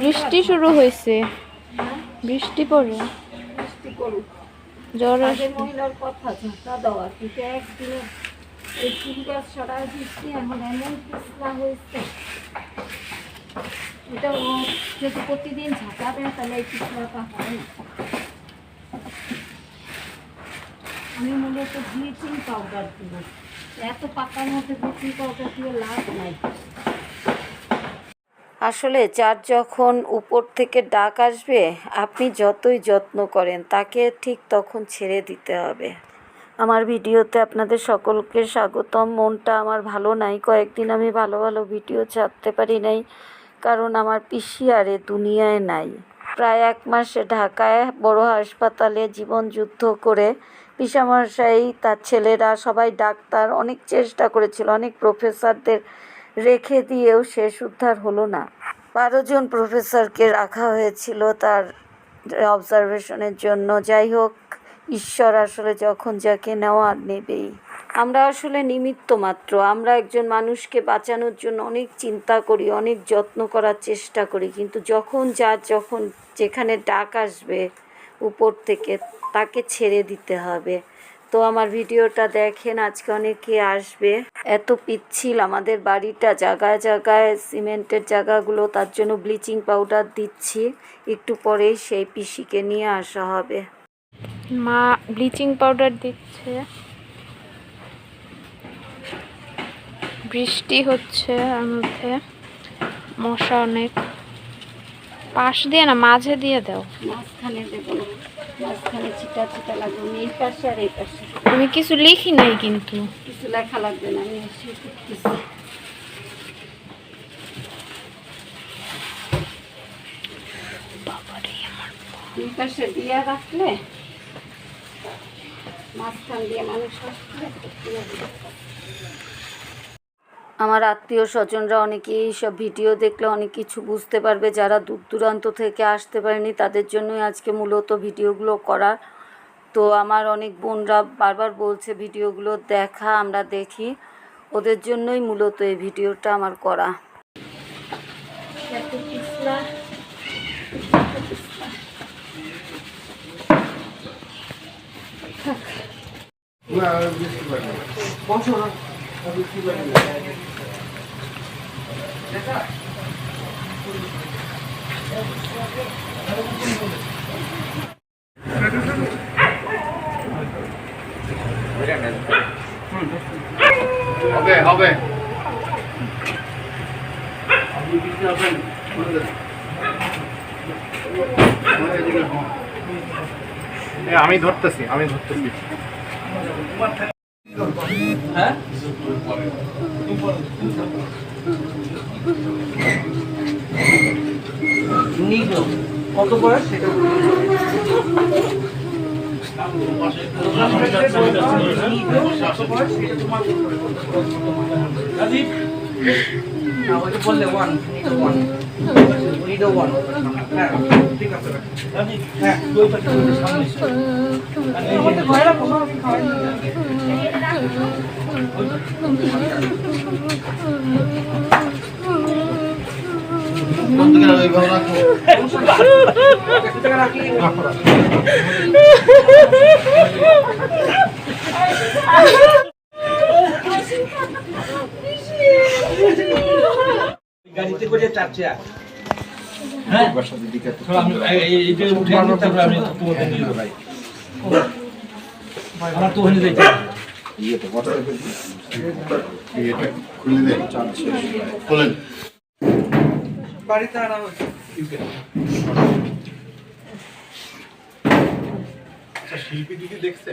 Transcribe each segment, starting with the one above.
বৃষ্টি শুরু হয়েছে। হ্যাঁ? বৃষ্টি পড়ে জ্বর এটা যদি প্রতিদিন দেয় তাহলে এই পিছলাটা হয় না। আমি মূলত ব্লিচিং পাউডার দিব এত পাকার মধ্যে ব্লিচিং পাউডার দিয়ে লাভ নাই। আসলে যার যখন উপর থেকে ডাক আসবে, আপনি যতই যত্ন করেন, তাকে ঠিক তখন ছেড়ে দিতে হবে। আমার ভিডিওতে আপনাদের সকলকে স্বাগতম। মনটা আমার ভালো নাই। কয়েকদিন আমি ভালো ভালো ভিডিও ছাড়তে পারি নাই, কারণ আমার পিসি আর দুনিয়ায় নাই। প্রায় এক মাসে ঢাকায় বড় হাসপাতালে জীবন যুদ্ধ করে পিসামশাই, তার ছেলেরা সবাই ডাক্তার, অনেক চেষ্টা করেছিল, অনেক প্রফেসরদের রেখে দিয়েও শেষ উদ্ধার হলো না। বারো জন প্রফেসরকে রাখা হয়েছিল তার অবজারভেশনের জন্য। যাই হোক, ঈশ্বর আসলে যখন যাকে নেওয়া নেবেই। আমরা আসলে নিমিত্ত মাত্র। আমরা একজন মানুষকে বাঁচানোর জন্য অনেক চিন্তা করি, অনেক যত্ন করার চেষ্টা করি, কিন্তু যখন যার যখন যেখানে ডাক আসবে উপর থেকে তাকে ছেড়ে দিতে হবে। তো আমার ভিডিওটা দেখেন আজকে অনেকে আসবে। এত পিচ্ছিল আমাদের বাড়িটা জায়গায় জায়গায় সিমেন্টের জায়গাগুলো তার জন্য ব্লিচিং পাউডার দিচ্ছি। একটু পরেই সেই পিসিকে নিয়ে আসা হবে। মা ব্লিচিং পাউডার দিচ্ছে। বৃষ্টি হচ্ছে আর মধ্যে। মশা অনেক। পাশ দিয়ে না মাঝে দিয়ে দাও। মাঝখানে দেবো না। মাঝখানে চিটা চিটা লাগবে এই পাশে আর এই পাশে। আমি কিছু লিখি নাই কিন্তু। কিছু লেখা লাগবে না আমি এসে কিছু দুই পাশে দিয়ে রাখলে মাঝখান দিয়ে মানুষ আসলে। আমার আত্মীয় স্বজনরা অনেকেই এইসব ভিডিও দেখলে অনেক কিছু বুঝতে পারবে। যারা দূর দূরান্ত থেকে আসতে পারেনি তাদের জন্যই আজকে মূলত ভিডিওগুলো করা। তো আমার অনেক বোনরা বারবার বলছে ভিডিওগুলো দেখা আমরা দেখি। ওদের জন্যই মূলত এই ভিডিওটা আমার করা। এত হবে হবে। আমি ধরতেছি আমি ধরতেছি। নিগো কত বয়স সেটা বললে ওয়ান ওয়ান নিডো ওয়ান হ্যাঁ ঠিক আছে হ্যাঁ মধ্যে ভয় রাখো না আমি খাওয়াই বন্ধুকে ওইভাবে রাখো একশো টাকা রাখি গাড়িতে করে চার চেয়ার হ্যাঁ? আমি এইটা উঠে তারপরে আমি তোমাকে নিয়ে যাব। ভাই আমার তো ওখানে যাইতে হবে। এটা খুলে দেন। খুলেন। বাড়িতে আনা আচ্ছা শিল্পী দিদি দেখছে?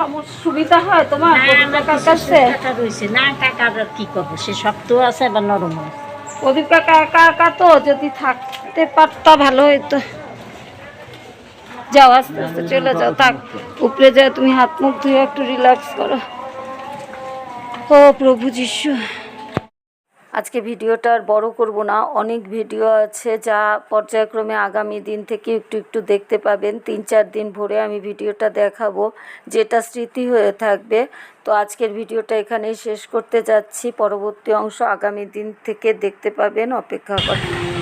সমস্যা সুবিধা হয় তোমার? টাকার কাছে টাকা রয়েছে। না টাকার কি করব? সে শক্ত আছে আবার নরম আছে? প্রদীপ কাকা একা একা তো যদি থাকতে পারতা ভালো হইতো। যাও আস্তে আস্তে চলে যাও থাক। উপরে যাও তুমি হাত মুখ ধুয়ে একটু রিল্যাক্স করো। ও প্রভু যিশু। আজকে ভিডিওটা আর বড় করব না। অনেক ভিডিও আছে যা পর্যায়ক্রমে আগামী দিন থেকে একটু একটু দেখতে পাবেন। তিন চার দিন ভরে আমি ভিডিওটা দেখাবো, যেটা স্মৃতি হয়ে থাকবে। তো আজকের ভিডিওটা এখানেই শেষ করতে যাচ্ছি। পরবর্তী অংশ আগামী দিন থেকে দেখতে পাবেন। অপেক্ষা করেন।